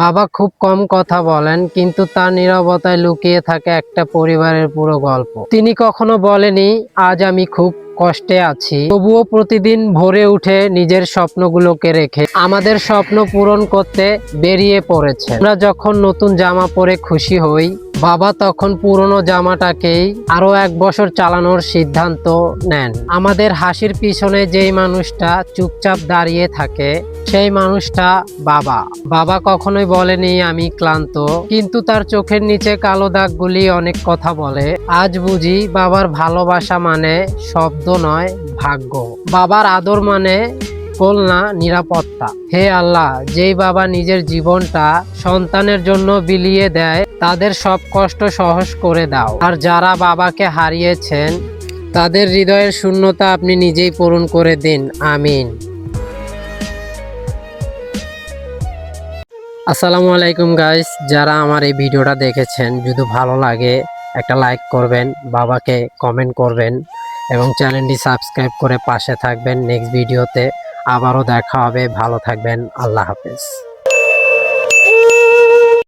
বাবা খুব কম কথা বলেন, কিন্তু তার নিরবতায় লুকিয়ে থাকে একটা পরিবারের পুরো গল্প। তিনি কখনো বলেনি, আজ আমি খুব কষ্টে আছি। তবুও প্রতিদিন ভোরে উঠে নিজের স্বপ্নগুলোকে রেখে আমাদের স্বপ্ন পূরণ করতে বেরিয়ে পড়েছে। আমরা যখন নতুন জামা পরে খুশি হই বাবা তখন পুরনো জামাটাকেই আরও এক বছর চালানোর সিদ্ধান্ত নেন। আমাদের হাসির পিছনে যেই মানুষটা চুপচাপ দাঁড়িয়ে থাকে, সেই মানুষটা বাবা। বাবা কখনোই বলেনি, আমি ক্লান্ত। কিন্তু তার চোখের নিচে কালো দাগগুলি অনেক কথা বলে। আজ বুঝি বাবার ভালোবাসা মানে শব্দ নয়, ভাগ্য। বাবার আদর মানে না, নিরাপত্তা। হে আল্লাহ, যেই বাবা নিজের জীবনটা সন্তানের জন্য বিলিয়ে দেয় তাদের সব কষ্ট সহজ করে দাও। আর যারা বাবাকে হারিয়েছেন, তাদের হৃদয়ের শূন্যতা আপনি নিজেই পূরণ করে দিন। আমিন। আসসালামু আলাইকুম গাইস যারা আমার এই ভিডিওটা দেখেছেন, যদি ভালো লাগে, একটা লাইক করবেন, বাবাকে কমেন্ট করবেন, এবং চ্যানেলটি সাবস্ক্রাইব করে পাশে থাকবেন। নেক্সট ভিডিওতে আবারও দেখা হবে। ভালো থাকবেন। আল্লাহ হাফেজ।